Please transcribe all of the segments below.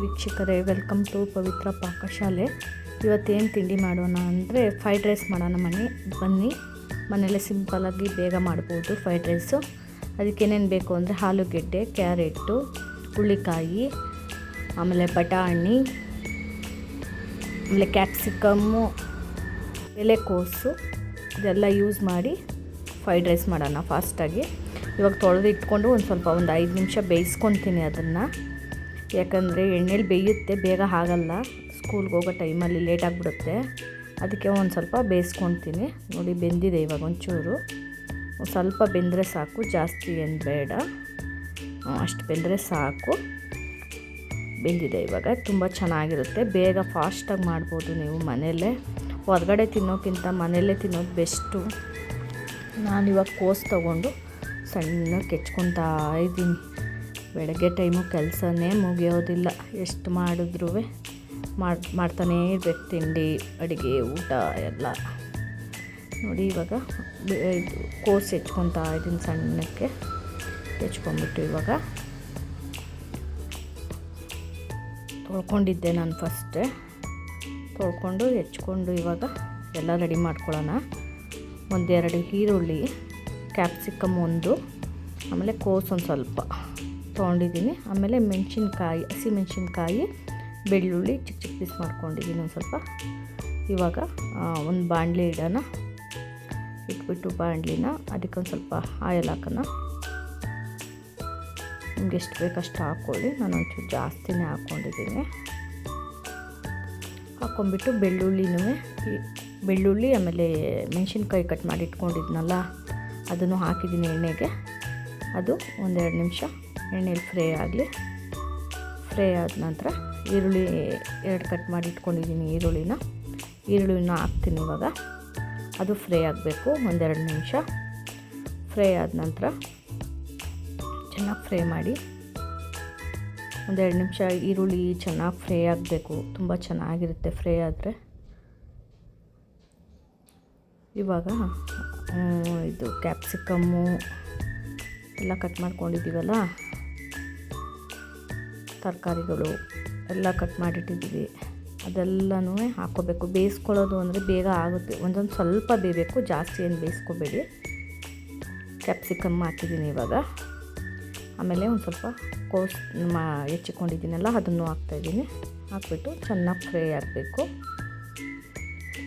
ವೀಕ್ಷಕರೇ welcome to ಪವಿತ್ರ ಪಾಕಶಾಲೆ. ಇವತ್ತೇನು ತಿಂಡಿ ಮಾಡೋಣ ಅಂದರೆ ಫ್ರೈಡ್ ರೈಸ್ ಮಾಡೋಣ ಮನೆ, ಬನ್ನಿ. ಮನೆಯಲ್ಲೇ ಸಿಂಪಲಾಗಿ ಬೇಗ ಮಾಡ್ಬೋದು ಫ್ರೈಡ್ ರೈಸು ಅದಕ್ಕೇನೇನು ಬೇಕು ಅಂದರೆ ಆಲೂಗೆಡ್ಡೆ ಕ್ಯಾರೆಟು ಹುಳ್ಳಿಕಾಯಿ ಆಮೇಲೆ ಬಟಾಣಿ, ಆಮೇಲೆ ಕ್ಯಾಪ್ಸಿಕಮ್ಮು ಎಲೆಕೋಸು ಇದೆಲ್ಲ ಯೂಸ್ ಮಾಡಿ ಫ್ರೈಡ್ ರೈಸ್ ಮಾಡೋಣ ಫಾಸ್ಟಾಗಿ ಇವಾಗ ತೊಳೆದು ಇಟ್ಕೊಂಡು ಒಂದು ಸ್ವಲ್ಪ ಒಂದು ಐದು ನಿಮಿಷ ಬೇಯಿಸ್ಕೊತೀನಿ ಅದನ್ನು. ಯಾಕಂದರೆ ಎಣ್ಣೆಲಿ ಬೇಯುತ್ತೆ, ಬೇಗ ಆಗಲ್ಲ. ಸ್ಕೂಲ್ಗೆ ಹೋಗೋ ಟೈಮಲ್ಲಿ ಲೇಟ್ ಆಗಿಬಿಡುತ್ತೆ. ಅದಕ್ಕೆ ಒಂದು ಸ್ವಲ್ಪ ಬೇಯಿಸ್ಕೊತೀನಿ. ನೋಡಿ, ಬೆಂದಿದೆ ಇವಾಗ ಒಂಚೂರು. ಸ್ವಲ್ಪ ಬೆಂದರೆ ಸಾಕು, ಜಾಸ್ತಿ ಏನು ಬೇಡ. ಅಷ್ಟು ಬೆಂದರೆ ಸಾಕು. ಬೆಂದಿದೆ ಇವಾಗ, ತುಂಬ ಚೆನ್ನಾಗಿರುತ್ತೆ. ಬೇಗ ಫಾಸ್ಟಾಗಿ ಮಾಡ್ಬೋದು ನೀವು ಮನೆಯಲ್ಲೇ ಹೊರಗಡೆ ತಿನ್ನೋಕ್ಕಿಂತ ಮನೆಯಲ್ಲೇ ತಿನ್ನೋದು ಬೆಸ್ಟು ನಾನಿವಾಗ ಕೋಸ್ ತೊಗೊಂಡು ಸಣ್ಣ ಕೆಚ್ಕೊತಾ ಇದ್ದೀನಿ. ಬೆಳಗ್ಗೆ ಟೈಮು ಕೆಲಸನೇ ಮುಗಿಯೋದಿಲ್ಲ. ಎಷ್ಟು ಮಾಡಿದ್ರೂ ಮಾಡಿ, ಮಾಡ್ತಾನೇ ಇರ್ಬೇಕು ತಿಂಡಿ, ಅಡುಗೆ, ಊಟ ಎಲ್ಲ. ನೋಡಿ ಇವಾಗ ಇದು ಕೋಸ್ ಹೆಚ್ಕೊತಾ ಇದ್ದೀನಿ ಸಣ್ಣಕ್ಕೆ. ಹೆಚ್ಕೊಂಡ್ಬಿಟ್ಟು ಇವಾಗ ತೊಳ್ಕೊಂಡಿದ್ದೆ ನಾನು ಫಸ್ಟೆ. ತೊಳ್ಕೊಂಡು ಹೆಚ್ಕೊಂಡು ಇವಾಗ ಎಲ್ಲ ರೆಡಿ ಮಾಡ್ಕೊಳ್ಳೋಣ. ಒಂದೆರಡು ಈರುಳ್ಳಿ, ಕ್ಯಾಪ್ಸಿಕಮ್ ಒಂದು, ಆಮೇಲೆ ಕೋಸು ಒಂದು ಸ್ವಲ್ಪ. ತೊಗೊಂಡಿದ್ದೀನಿ. ಆಮೇಲೆ ಮೆಣಸಿನ್ಕಾಯಿ, ಹಸಿ ಮೆಣಸಿನ್ಕಾಯಿ, ಬೆಳ್ಳುಳ್ಳಿ ಚಿಕ್ಕ ಚಿಕ್ಕ ಪೀಸ್ ಮಾಡ್ಕೊಂಡಿದ್ದೀನಿ ಒಂದು ಸ್ವಲ್ಪ. ಇವಾಗ ಒಂದು ಬಾಂಡ್ಲಿ ಇಡೋಣ. ಇಟ್ಬಿಟ್ಟು ಬಾಣಲಿನ ಅದಕ್ಕೊಂದು ಸ್ವಲ್ಪ ಆಯಲ್ ಹಾಕೋಣ. ನಿಮ್ಗೆ ಎಷ್ಟು ಬೇಕಷ್ಟು ಹಾಕ್ಕೊಳ್ಳಿ ನಾನು ಒಂಚೂರು ಜಾಸ್ತಿನೇ ಹಾಕ್ಕೊಂಡಿದ್ದೀನಿ ಹಾಕ್ಕೊಂಬಿಟ್ಟು ಬೆಳ್ಳುಳ್ಳಿನೂ ಬೆಳ್ಳುಳ್ಳಿ ಆಮೇಲೆ ಮೆಣಸಿನ್ಕಾಯಿ ಕಟ್ ಮಾಡಿ ಇಟ್ಕೊಂಡಿದ್ನಲ್ಲ, ಅದನ್ನು ಹಾಕಿದ್ದೀನಿ ಎಣ್ಣೆಗೆ. ಅದು ಒಂದೆರಡು ನಿಮಿಷ ಎಣ್ಣೆಲಿ ಫ್ರೈ ಆಗಲಿ. ಫ್ರೈ ಆದ ನಂತರ ಈರುಳ್ಳಿ ಎರಡು ಕಟ್ ಮಾಡಿ ಇಟ್ಕೊಂಡಿದ್ದೀನಿ ಈರುಳ್ಳಿನ. ಈರುಳ್ಳಿನ ಹಾಕ್ತೀನಿ ಇವಾಗ. ಅದು ಫ್ರೈ ಆಗಬೇಕು ಒಂದೆರಡು ನಿಮಿಷ. ಫ್ರೈ ಆದ ನಂತರ ಚೆನ್ನಾಗಿ ಫ್ರೈ ಮಾಡಿ. ಒಂದೆರಡು ನಿಮಿಷ ಈರುಳ್ಳಿ ಚೆನ್ನಾಗಿ ಫ್ರೈ ಆಗಬೇಕು. ತುಂಬ ಚೆನ್ನಾಗಿರುತ್ತೆ ಫ್ರೈ ಆದರೆ. ಇವಾಗ ಇದು ಕ್ಯಾಪ್ಸಿಕಮ್ಮು ಎಲ್ಲ ಕಟ್ ಮಾಡ್ಕೊಂಡಿದ್ದೀವಲ್ಲ? ತರಕಾರಿಗಳು ಎಲ್ಲ ಕಟ್ ಮಾಡಿಟ್ಟಿದ್ದೀವಿ ಅದೆಲ್ಲನೂ ಹಾಕ್ಕೋಬೇಕು. ಬೇಯಿಸ್ಕೊಳ್ಳೋದು ಅಂದರೆ ಬೇಗ ಆಗುತ್ತೆ. ಒಂದೊಂದು ಸ್ವಲ್ಪ ಬೇಯಬೇಕು. ಜಾಸ್ತಿ ಏನು ಬೇಯಿಸ್ಕೋಬೇಡಿ. ಕ್ಯಾಪ್ಸಿಕಮ್ ಹಾಕಿದ್ದೀನಿ ಇವಾಗ. ಆಮೇಲೆ ಒಂದು ಸ್ವಲ್ಪ ಕೋಸ್ ಮಾ ಹೆಚ್ಚಿಕೊಂಡಿದ್ದೀನಲ್ಲ, ಅದನ್ನು ಹಾಕ್ತಾಯಿದ್ದೀನಿ ಹಾಕ್ಬಿಟ್ಟು ಚೆನ್ನಾಗಿ ಫ್ರೈ ಆಗಬೇಕು.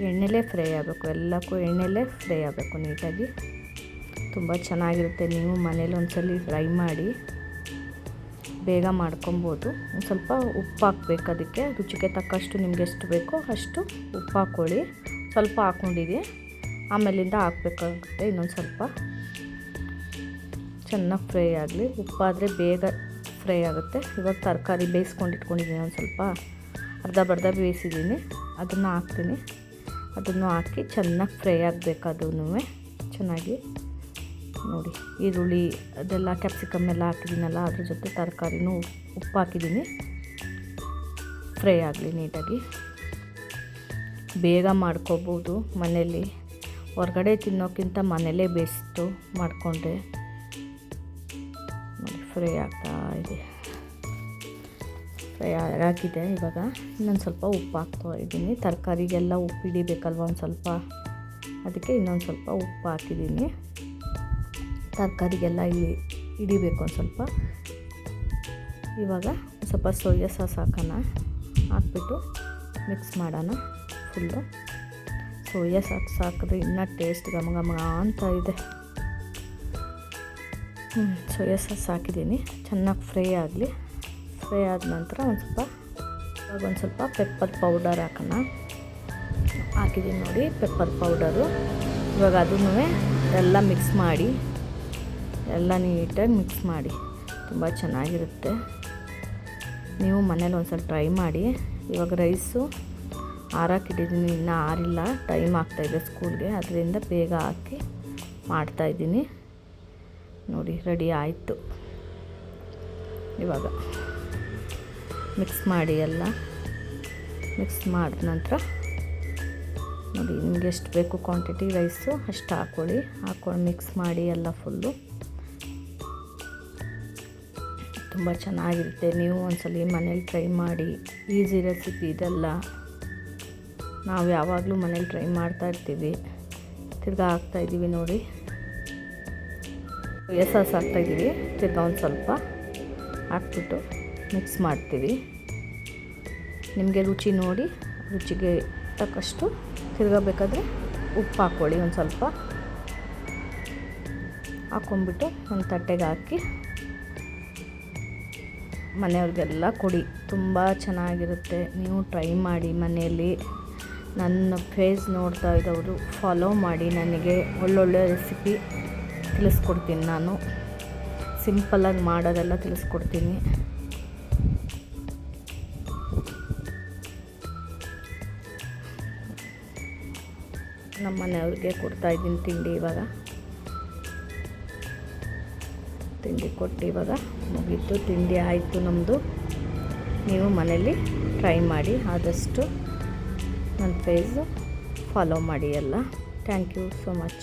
ಎಣ್ಣೆಲೇ ಫ್ರೈ ಆಗಬೇಕು. ಎಲ್ಲಕ್ಕೂ ಎಣ್ಣೆಲೇ ಫ್ರೈ ಆಗಬೇಕು ನೀಟಾಗಿ. ತುಂಬ ಚೆನ್ನಾಗಿರುತ್ತೆ. ನೀವು ಮನೇಲಿ ಒಂದ್ಸಲಿ ಫ್ರೈ ಮಾಡಿ ಬೇಗ ಮಾಡ್ಕೊಬೋದು. ಸ್ವಲ್ಪ ಉಪ್ಪು ಹಾಕ್ಬೇಕು ಅದಕ್ಕೆ. ರುಚಿಗೆ ತಕ್ಕಷ್ಟು ನಿಮ್ಗೆ ಎಷ್ಟು ಬೇಕೋ ಅಷ್ಟು ಉಪ್ಪು ಹಾಕ್ಕೊಳ್ಳಿ. ಸ್ವಲ್ಪ ಹಾಕ್ಕೊಂಡಿದ್ದೀನಿ ಆಮೇಲಿಂದ ಹಾಕ್ಬೇಕಾಗುತ್ತೆ ಇನ್ನೊಂದು ಸ್ವಲ್ಪ. ಚೆನ್ನಾಗಿ ಫ್ರೈ ಆಗಲಿ. ಉಪ್ಪಾದರೆ ಬೇಗ ಫ್ರೈ ಆಗುತ್ತೆ. ಇವಾಗ ತರಕಾರಿ ಬೇಯಿಸ್ಕೊಂಡು ಇಟ್ಕೊಂಡಿದ್ದೀನಿ ಒಂದು ಸ್ವಲ್ಪ. ಅರ್ಧ ಬರ್ಧ ಬೇಯಿಸಿದ್ದೀನಿ. ಅದನ್ನು ಹಾಕ್ತೀನಿ. ಅದನ್ನು ಹಾಕಿ ಚೆನ್ನಾಗಿ ಫ್ರೈ ಆಗಬೇಕು ಅದೂ ಚೆನ್ನಾಗಿ. ನೋಡಿ. ಈರುಳ್ಳಿ, ಅದೆಲ್ಲ ಕ್ಯಾಪ್ಸಿಕಮ್ ಎಲ್ಲ ಹಾಕಿದ್ದೀನಲ್ಲ, ಅದ್ರ ಜೊತೆ ತರಕಾರಿನೂ ಉಪ್ಪು ಹಾಕಿದ್ದೀನಿ. ಫ್ರೈ ಆಗಲಿ ನೀಟಾಗಿ. ಬೇಗ ಮಾಡ್ಕೋಬೋದು ಮನೇಲಿ ಹೊರಗಡೆ ತಿನ್ನೋಕ್ಕಿಂತ ಮನೇಲೇ ಬೆಸ್ಟು ಮಾಡಿಕೊಂಡ್ರೆ ನೋಡಿ ಫ್ರೈ ಆಗ್ತಾ ಇದೆ. ಫ್ರೈ ಆಗಿದೆ ಇವಾಗ. ಇನ್ನೊಂದು ಸ್ವಲ್ಪ ಉಪ್ಪು ಹಾಕ್ತಾ ಇದ್ದೀನಿ. ತರಕಾರಿಗೆಲ್ಲ ಉಪ್ಪು ಹಿಡಿಬೇಕಲ್ವ ಒಂದು ಸ್ವಲ್ಪ? ಅದಕ್ಕೆ ಇನ್ನೊಂದು ಸ್ವಲ್ಪ ಉಪ್ಪು ಹಾಕಿದ್ದೀನಿ. ತರಕಾರಿಗೆಲ್ಲ ಹಿಡಿಬೇಕು ಒಂದು ಸ್ವಲ್ಪ. ಇವಾಗ ಸ್ವಲ್ಪ ಸೋಯಾ ಸಾಸ್ ಹಾಕೋಣ. ಹಾಕ್ಬಿಟ್ಟು ಮಿಕ್ಸ್ ಮಾಡೋಣ ಫುಲ್ಲು ಸೋಯಾ ಸಾಸ್ ಹಾಕಿದ್ರೆ ಇನ್ನೂ ಟೇಸ್ಟ್ ಘಮ ಘಮ ಅಂತ ಇದೆ. ಹ್ಞೂ ಸೋಯಾ ಸಾಸ್ ಹಾಕಿದ್ದೀನಿ. ಚೆನ್ನಾಗಿ ಫ್ರೈ ಆಗಲಿ. ಫ್ರೈ ಆದ ನಂತರ ಒಂದು ಸ್ವಲ್ಪ, ಇವಾಗ ಒಂದು ಸ್ವಲ್ಪ ಪೆಪ್ಪರ್ ಪೌಡರ್ ಹಾಕೋಣ. ಹಾಕಿದ್ದೀನಿ ನೋಡಿ ಪೆಪ್ಪರ್ ಪೌಡರು ಇವಾಗ ಅದನ್ನೂ ಎಲ್ಲ ಮಿಕ್ಸ್ ಮಾಡಿ ಎಲ್ಲ ನೀಟಾಗಿ ಮಿಕ್ಸ್ ಮಾಡಿ. ತುಂಬ ಚೆನ್ನಾಗಿರುತ್ತೆ. ನೀವು ಮನೇಲಿ ಒಂದು ಸಲ ಟ್ರೈ ಮಾಡಿ. ಇವಾಗ ರೈಸು ಆರಾಕಿಟ್ಟಿದ್ದೀನಿ. ಇನ್ನೂ ಆರಿಲ್ಲ. ಟೈಮ್ ಆಗ್ತಾಯಿದೆ ಸ್ಕೂಲ್ಗೆ. ಅದರಿಂದ ಬೇಗ ಹಾಕಿ ಮಾಡ್ತಾಯಿದ್ದೀನಿ ನೋಡಿ, ರೆಡಿ ಆಯಿತು. ಇವಾಗ ಮಿಕ್ಸ್ ಮಾಡಿ ಎಲ್ಲ. ಮಿಕ್ಸ್ ಮಾಡಿದ ನಂತರ ನೋಡಿ, ನಿಮ್ಗೆ ಎಷ್ಟು ಬೇಕು ಕ್ವಾಂಟಿಟಿ ರೈಸು ಅಷ್ಟು ಹಾಕ್ಕೊಳ್ಳಿ ಹಾಕ್ಕೊಂಡು ಮಿಕ್ಸ್ ಮಾಡಿ ಎಲ್ಲ ಫುಲ್ಲು. ತುಂಬ ಚೆನ್ನಾಗಿರುತ್ತೆ. ನೀವು ಒಂದ್ಸಲ ಮನೇಲಿ ಟ್ರೈ ಮಾಡಿ. ಈಸಿ ರೆಸಿಪಿ ಇದೆಲ್ಲ. ನಾವು ಯಾವಾಗಲೂ ಮನೇಲಿ ಟ್ರೈ ಮಾಡ್ತಾ ಇರ್ತೀವಿ. ಹಾಕ್ತಾ ಇದ್ದೀವಿ ನೋಡಿ. ಎಸಾಸ್ ಹಾಕ್ತಾಯಿದ್ದೀವಿ ತಿರ್ಗಾ ಒಂದು ಸ್ವಲ್ಪ ಹಾಕ್ಬಿಟ್ಟು ಮಿಕ್ಸ್ ಮಾಡ್ತೀವಿ. ನಿಮಗೆ ರುಚಿ ನೋಡಿ. ರುಚಿಗೆ ತಕ್ಕಷ್ಟು ತಿರ್ಗಾ ಬೇಕಾದರೆ ಉಪ್ಪು ಹಾಕ್ಕೊಳ್ಳಿ ಒಂದು ಸ್ವಲ್ಪ. ಹಾಕ್ಕೊಂಬಿಟ್ಟು ಒಂದು ತಟ್ಟೆಗೆ ಹಾಕಿ ಮನೆಯವ್ರಿಗೆಲ್ಲ ಕೊಡಿ. ತುಂಬ ಚೆನ್ನಾಗಿರುತ್ತೆ. ನೀವು ಟ್ರೈ ಮಾಡಿ ಮನೆಯಲ್ಲಿ. ನನ್ನ ಫೇಸ್ ನೋಡ್ತಾ ಇದ್ದವರು ಫಾಲೋ ಮಾಡಿ ನನಗೆ ಒಳ್ಳೊಳ್ಳೆ ರೆಸಿಪಿ ತಿಳಿಸ್ಕೊಡ್ತೀನಿ ನಾನು. ಸಿಂಪಲ್ಲಾಗಿ ಮಾಡೋದೆಲ್ಲ ತಿಳಿಸ್ಕೊಡ್ತೀನಿ. ನಮ್ಮ ಮನೆಯವ್ರಿಗೆ ಕೊಡ್ತಾಯಿದ್ದೀನಿ ತಿಂಡಿ ಇವಾಗ. ತಿಂಡಿ ಕೊಟ್ಟು ಇವಾಗ ಮುಗೀತು, ತಿಂಡಿ ಆಯಿತು ನಮ್ಮದು ನೀವು ಮನೇಲಿ ಟ್ರೈ ಮಾಡಿ, ಆದಷ್ಟು ನನ್ನ ಫೇಸು ಫಾಲೋ ಮಾಡಿ ಎಲ್ಲ. Thank you so much